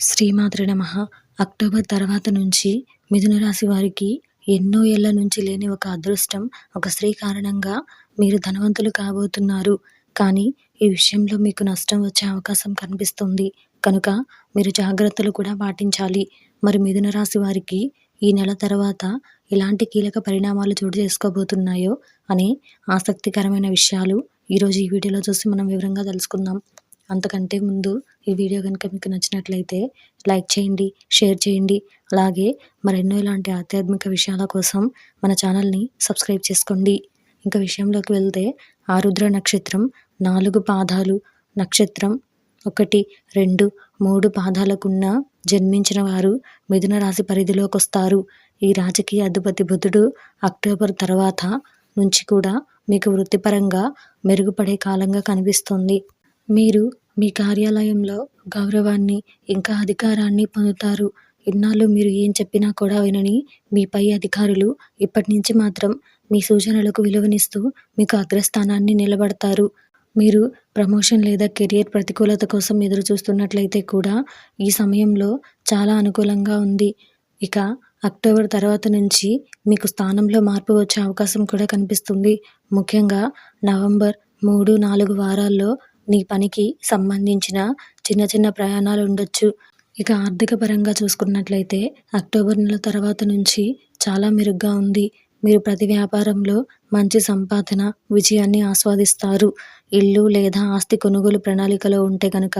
శ్రీమాతృ నమ. అక్టోబర్ తర్వాత నుంచి మిథున రాశి వారికి ఎన్నో ఏళ్ళ నుంచి లేని ఒక అదృష్టం ఒక స్త్రీ కారణంగా మీరు ధనవంతులు కాబోతున్నారు. కానీ ఈ విషయంలో మీకు నష్టం వచ్చే అవకాశం కనిపిస్తుంది. కనుక మీరు జాగ్రత్తలు కూడా పాటించాలి. మరి మిథున రాశి వారికి ఈ నెల తర్వాత ఎలాంటి కీలక పరిణామాలు చోటు చేసుకోబోతున్నాయో అనే ఆసక్తికరమైన విషయాలు ఈరోజు ఈ వీడియోలో చూసి మనం వివరంగా తెలుసుకుందాం. అంతకంటే ముందు ఈ వీడియో కనుక మీకు నచ్చినట్లయితే లైక్ చేయండి షేర్ చేయండి. అలాగే మరెన్నో ఇలాంటి ఆధ్యాత్మిక విషయాల కోసం మన ఛానల్ని సబ్స్క్రైబ్ చేసుకోండి. ఇంకా విషయంలోకి వెళ్తే ఆరుద్ర నక్షత్రం నాలుగు పాదాలు నక్షత్రం ఒకటి రెండు మూడు పాదాలకున్న జన్మించిన వారు మిథున రాశి పరిధిలోకి వస్తారు ఈ రాజకీయ అధిపతి బుధుడు అక్టోబర్ తర్వాత నుంచి కూడా మీకు వృత్తిపరంగా మెరుగుపడే కాలంగా కనిపిస్తుంది. మీరు మీ కార్యాలయంలో గౌరవాన్ని ఇంకా అధికారాన్ని పొందుతారు. ఇన్నాళ్ళు మీరు ఏం చెప్పినా కూడా వినని మీ పై అధికారులు ఇప్పటి నుంచి మాత్రం మీ సూచనలకు విలువనిస్తూ మీకు అగ్రస్థానాన్ని నిలబడతారు. మీరు ప్రమోషన్ లేదా కెరియర్ ప్రతికూలత కోసం ఎదురు చూస్తున్నట్లయితే కూడా ఈ సమయంలో చాలా అనుకూలంగా ఉంది. ఇక అక్టోబర్ తర్వాత నుంచి మీకు స్థానంలో మార్పు వచ్చే అవకాశం కూడా కనిపిస్తుంది. ముఖ్యంగా నవంబర్ మూడు నాలుగు వారాల్లో నీ పనికి సంబంధించిన చిన్న చిన్న ప్రయాణాలు ఉండొచ్చు. ఇక ఆర్థిక పరంగా చూసుకున్నట్లయితే అక్టోబర్ నెల తర్వాత నుంచి చాలా మెరుగ్గా ఉంది. మీరు ప్రతి వ్యాపారంలో మంచి సంపాదన విజయాన్ని ఆస్వాదిస్తారు. ఇల్లు లేదా ఆస్తి కొనుగోలు ప్రణాళికలో ఉంటే కనుక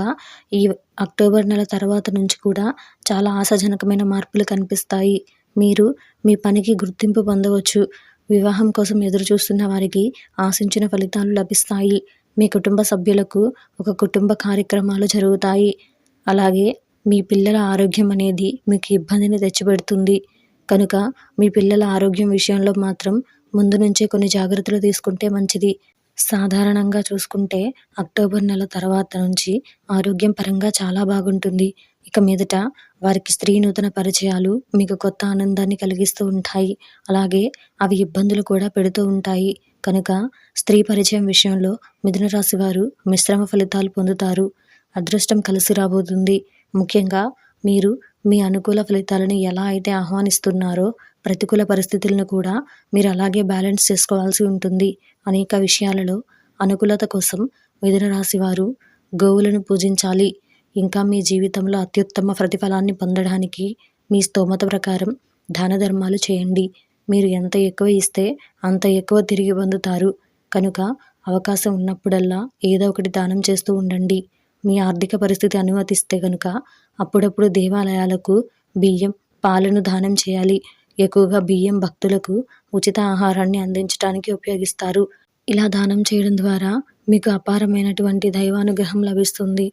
ఈ అక్టోబర్ నెల తర్వాత నుంచి కూడా చాలా ఆశాజనకమైన మార్పులు కనిపిస్తాయి. మీరు మీ పనికి గుర్తింపు పొందవచ్చు. వివాహం కోసం ఎదురు చూస్తున్న వారికి ఆశించిన ఫలితాలు లభిస్తాయి. మీ కుటుంబ సభ్యులకు ఒక కుటుంబ కార్యక్రమాలు జరుగుతాయి. అలాగే మీ పిల్లల ఆరోగ్యం అనేది మీకు ఇబ్బందిని తెచ్చిపెడుతుంది. కనుక మీ పిల్లల ఆరోగ్యం విషయంలో మాత్రం ముందు నుంచే కొన్ని జాగ్రత్తలు తీసుకుంటే మంచిది. సాధారణంగా చూసుకుంటే అక్టోబర్ నెల తర్వాత నుంచి ఆరోగ్యం పరంగా చాలా బాగుంటుంది. ఇక మీదట వారికి స్త్రీ నూతన పరిచయాలు మీకు కొత్త ఆనందాన్ని కలిగిస్తూ ఉంటాయి. అలాగే అవి ఇబ్బందులు కూడా పెడుతూ ఉంటాయి. కనుక స్త్రీ పరిచయం విషయంలో మిథున రాశి వారు మిశ్రమ ఫలితాలు పొందుతారు. అదృష్టం కలిసి రాబోతుంది. ముఖ్యంగా మీరు మీ అనుకూల ఫలితాలను ఎలా అయితే ఆహ్వానిస్తున్నారో ప్రతికూల పరిస్థితులను కూడా మీరు అలాగే బ్యాలెన్స్ చేసుకోవాల్సి ఉంటుంది. అనేక విషయాలలో అనుకూలత కోసం మిథున రాశి వారు గోవులను పూజించాలి. ఇంకా మీ జీవితంలో అత్యుత్తమ ప్రతిఫలాన్ని పొందడానికి మీ స్తోమత ప్రకారం దాన ధర్మాలు చేయండి. మీరు ఎంత ఎక్కువ ఇస్తే అంత ఎక్కువ తిరిగి పొందుతారు. కనుక అవకాశం ఉన్నప్పుడల్లా ఏదో ఒకటి దానం చేస్తూ ఉండండి. మీ ఆర్థిక పరిస్థితి అనుమతిస్తే కనుక అప్పుడప్పుడు దేవాలయాలకు బియ్యం పాలను దానం చేయాలి. ఎక్కువగా బియ్యం భక్తులకు ఉచిత ఆహారాన్ని అందించడానికి ఉపయోగిస్తారు. ఇలా దానం చేయడం ద్వారా మీకు అపారమైనటువంటి దైవానుగ్రహం లభిస్తుంది.